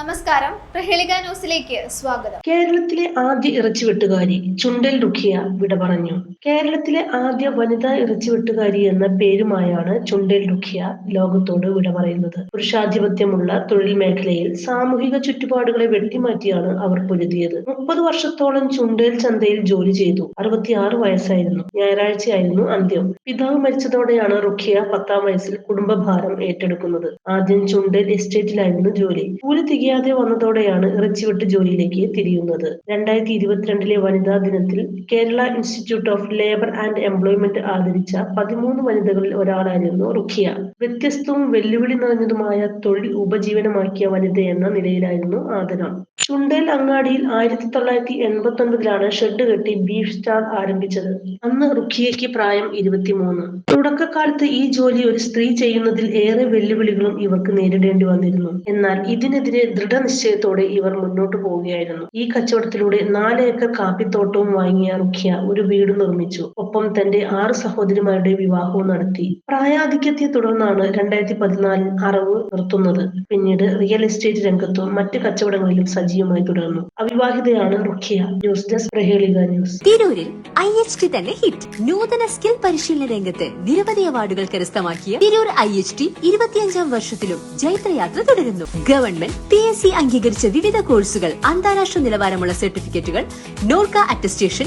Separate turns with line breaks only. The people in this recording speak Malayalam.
നമസ്കാരം. പ്രഹേളിക ന്യൂസിലേക്ക് സ്വാഗതം.
കേരളത്തിലെ ആദ്യ ഇറച്ചിവെട്ടുകാരി ചുണ്ടൽ റുഖിയ വിട പറഞ്ഞു. കേരളത്തിലെ ആദ്യ വനിതാ ഇറച്ചിവെട്ടുകാരി എന്ന പേരുമായാണ് ചുണ്ടൽ റുഖിയ ലോകത്തോട് വിട പറയുന്നത്. പുരുഷാധിപത്യമുള്ള തൊഴിൽ മേഖലയിൽ സാമൂഹിക ചുറ്റുപാടുകളെ വെട്ടിമാറ്റിയാണ് അവർ പൊരുതിയത്. മുപ്പത് വർഷത്തോളം ചുണ്ടൽ ചന്തയിൽ ജോലി ചെയ്തു. അറുപത്തിയാറ് വയസ്സായിരുന്നു. ഞായറാഴ്ചയായിരുന്നു അന്ത്യം. പിതാവ് മരിച്ചതോടെയാണ് റുഖിയ പത്താം വയസ്സിൽ കുടുംബഭാരം ഏറ്റെടുക്കുന്നത്. ആദ്യം ചുണ്ടേൽ എസ്റ്റേറ്റിലായിരുന്നു ജോലി. കൂലി തികയാതെ വന്നതോടെയാണ് ഇറച്ചിവെട്ട് ജോലിയിലേക്ക് തിരിയുന്നത്. രണ്ടായിരത്തി ഇരുപത്തിരണ്ടിലെ വനിതാ ദിനത്തിൽ Kerala institute of labour and employment ആദരിച്ച പതിമൂന്ന് വനിതകളിൽ ഒരാളായിരുന്നു റുഖിയ. വ്യത്യസ്തവും വെല്ലുവിളി നിറഞ്ഞതുമായ തൊഴിൽ ഉപജീവനമാക്കിയ വനിത എന്ന നിലയിലായിരുന്നു ആദരം ചുണ്ടേൽ അങ്ങാടിയിൽ ആയിരത്തി തൊള്ളായിരത്തി എൺപത്തി ഒൻപതിലാണ് ഷെഡ് കെട്ടി ബീഫ് സ്റ്റാൾ ആരംഭിച്ചത്. അന്ന് റുഖിയയ്ക്ക് പ്രായം ഇരുപത്തിമൂന്ന്. തുടക്കകാലത്ത് ഈ ജോലി ഒരു സ്ത്രീ ചെയ്യുന്നതിൽ ഏറെ വെല്ലുവിളികളും ഇവർക്ക് നേരിടേണ്ടി വന്നിരുന്നു. എന്നാൽ ഇതിനെതിരെ ദൃഢനിശ്ചയത്തോടെ ഇവർ മുന്നോട്ട് പോവുകയായിരുന്നു. ഈ കച്ചവടത്തിലൂടെ നാല് ഏക്കർ കാപ്പിത്തോട്ടവും വാങ്ങിയ റുഖിയ ഒരു വീട് നിർമ്മിച്ചു. ഒപ്പം തന്റെ ആറ് സഹോദരിമാരുടെ വിവാഹവും നടത്തി. പ്രായാധിക്യത്തെ തുടർന്നാണ് രണ്ടായിരത്തി പതിനാലിൽ അറവ് നിർത്തുന്നത്. പിന്നീട് റിയൽ എസ്റ്റേറ്റ് രംഗത്തും മറ്റ് കച്ചവടങ്ങളിലും സജീവമായി തുടർന്നു. അവിവാഹിതയാണ് Rukhiya. News desk Prahelika news.
തിരൂരിൽ ഐ എച്ച് ടി തന്നെ ഹിറ്റ്. നൂതന സ്കിൽ പരിശീലന രംഗത്ത് നിരവധി അവാർഡുകൾ കരസ്ഥമാക്കിയ തിരൂർ ഐ എച്ച് ടി ഇരുപത്തിയഞ്ചാം വർഷത്തിലും ജൈത്രയാത്ര തുടരുന്നു. ഗവൺമെന്റ് പി എസ് സി അംഗീകരിച്ച വിവിധ കോഴ്സുകൾ അന്താരാഷ്ട്ര നിലവാരമുള്ള സർട്ടിഫിക്കറ്റുകൾ NORKA attestation